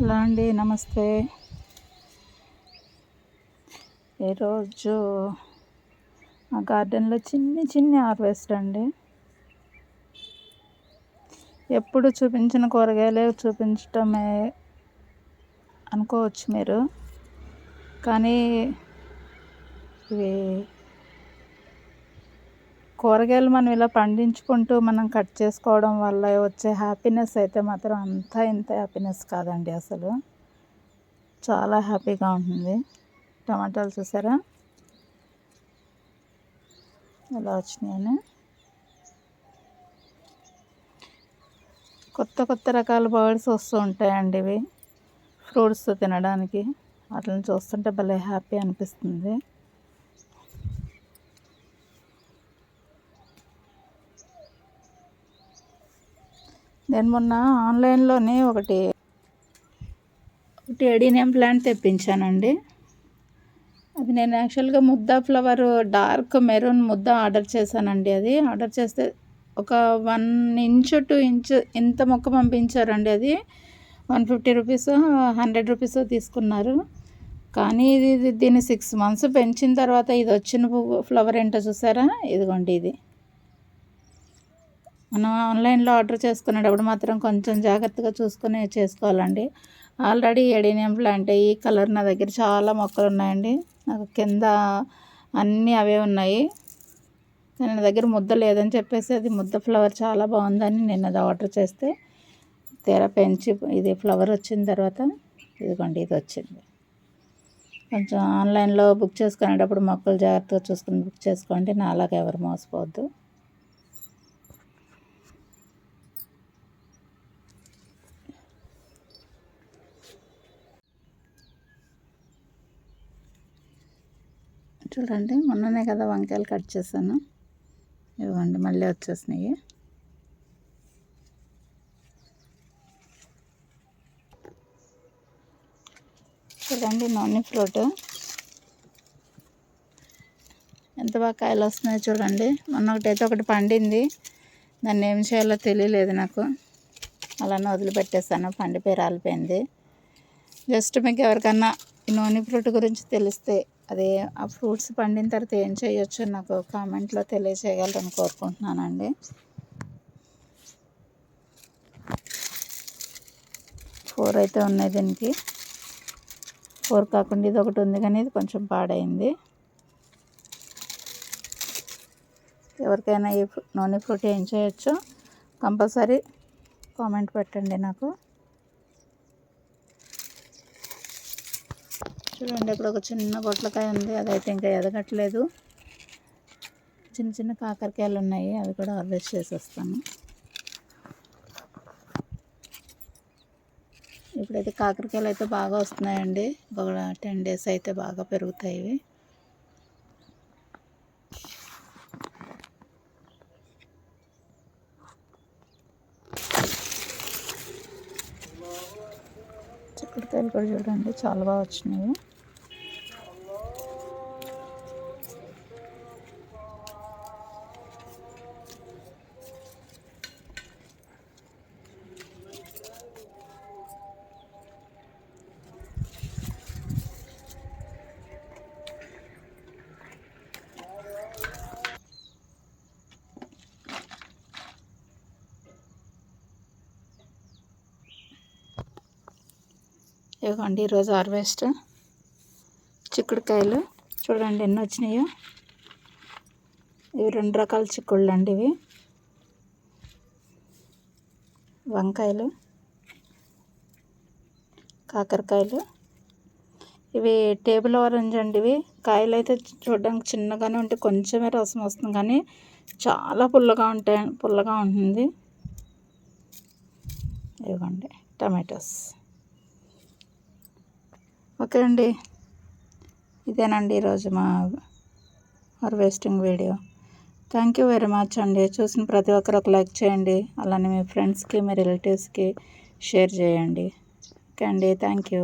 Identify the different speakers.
Speaker 1: Hello అండి నమస్తే. ఈరోజు మా గార్డెన్లో చిన్ని చిన్ని హార్వెస్ట్ అండి. ఎప్పుడు చూపించిన కూరగాయలే చూపించటమే అనుకోవచ్చు మీరు. కానీ ఇవి కూరగాయలు మనం ఇలా పండించుకుంటూ మనం కట్ చేసుకోవడం వల్ల వచ్చే హ్యాపీనెస్ అయితే మాత్రం అంతా ఇంత హ్యాపీనెస్ కాదండి అసలు. చాలా హ్యాపీగా ఉంటుంది. టమాటాలు చూసారా? ఇలా వచ్చినాయని? కొత్త కొత్త రకాల బర్డ్స్ వస్తూ ఉంటాయండి ఇవి. ఫ్రూట్స్ తినడానికి. వాటిని చూస్తుంటే భలే హ్యాపీ అనిపిస్తుంది. నేను మొన్న ఆన్లైన్లోనే ఒకటి ఒకటి ఎడీనియం ప్లాంట్ తెప్పించానండి. అది నేను యాక్చువల్గా ముద్ద ఫ్లవర్ డార్క్ మెరూన్ ముద్ద ఆర్డర్ చేశానండి అది. ఆర్డర్ చేస్తే ఒక వన్ ఇంచ్ టూ ఇంచ్ ఇంత మొక్క పంపించారండి అది. One fifty rupees hundred rupees తీసుకున్నారు. కానీ ఇది దీన్ని సిక్స్ మంత్స్ పెంచిన తర్వాత ఇది వచ్చిన ఫ్లవర్ ఏంటో చూసారా? ఇదిగోండి ఇది. మనం ఆన్లైన్లో ఆర్డర్ చేసుకునేటప్పుడు మాత్రం కొంచెం జాగ్రత్తగా చూసుకుని చేసుకోవాలండి. ఆల్రెడీ ఎడీనియం ప్లాంట్ ఈ కలర్ నా దగ్గర చాలా మొక్కలు ఉన్నాయండి. నాకు కింద అన్నీ అవే ఉన్నాయి. కానీ నా దగ్గర ముద్ద లేదని చెప్పేసి అది ముద్ద ఫ్లవర్ చాలా బాగుందని నేను అది ఆర్డర్ చేస్తే తెర పెంచి ఇది ఫ్లవర్ వచ్చిన తర్వాత ఇదిగోండి ఇది వచ్చింది. కొంచెం ఆన్లైన్లో బుక్ చేసుకునేటప్పుడు మొక్కలు జాగ్రత్తగా చూసుకుని బుక్ చేసుకోండి. నా అలాగే ఎవరు మోసపోవద్దు. చూడండి మొన్ననే కదా వంకాయలు కట్ చేశాను. ఇవ్వండి మళ్ళీ వచ్చేసినాయి. చూడండి నూనె ఫ్రూట్. ఎంత బాగా కాయలు వస్తున్నాయో చూడండి. మొన్న ఒకటైతే ఒకటి పండింది. దాన్ని ఏం చేయాలో తెలియలేదు నాకు. అలానే వదిలిపెట్టేసాను పండిపోయి రాలిపోయింది జస్ట్ మీకు ఎవరికన్నా ఈ నోని ఫ్రూట్ గురించి తెలిస్తే అదే ఆ ఫ్రూట్స్ పండిన తర్వాత ఏం చేయొచ్చు నాకు కామెంట్లో తెలియచేయగలరని కోరుకుంటున్నానండి. ఫోర్ అయితే ఉన్నాయి దీనికి. ఫోర్ కాకుండా ఇది ఒకటి ఉంది కానీ ఇది కొంచెం పాడైంది. ఎవరికైనా ఈ నూనె ఫ్రూట్ ఏం చేయొచ్చో కంపల్సరీ కామెంట్ పెట్టండి నాకు. చూడండి ఇక్కడ ఒక చిన్న పొట్లకాయ ఉంది. అదైతే ఇంకా ఎదగట్లేదు. చిన్న చిన్న కాకరకాయలు ఉన్నాయి. అవి కూడా హార్వెస్ట్ చేసేస్తాను. ఇప్పుడైతే కాకరకాయలు అయితే బాగా వస్తున్నాయండి. ఒక టెన్ డేస్ అయితే బాగా పెరుగుతాయి ఇవి. చిక్కుడుకాయలు కూడా చూడండి చాలా బాగా వచ్చినాయి. ఇవ్వండి ఈరోజు హార్వెస్ట్. చిక్కుడుకాయలు చూడండి ఎన్ని వచ్చినాయో. ఇవి రెండు రకాల చిక్కుళ్ళు అండి ఇవి. వంకాయలు కాకరకాయలు. ఇవి టేబుల్ ఆరెంజ్ అండి ఇవి. కాయలు అయితే చూడడానికి చిన్నగానే ఉంటే కొంచెమే రసం వస్తుంది కానీ చాలా పుల్లగా ఉంటాయి పుల్లగా ఉంటుంది. ఇవ్వండి టమాటోస్. ఓకే అండి. ఇదేనండి ఈరోజు మా harvesting video. Thank you very much అండి. చూసిన ప్రతి ఒక్కరు ఒక లైక్ చేయండి. అలానే మీ ఫ్రెండ్స్కి మీ రిలేటివ్స్కి షేర్ చేయండి. ఓకే అండి. Thank you.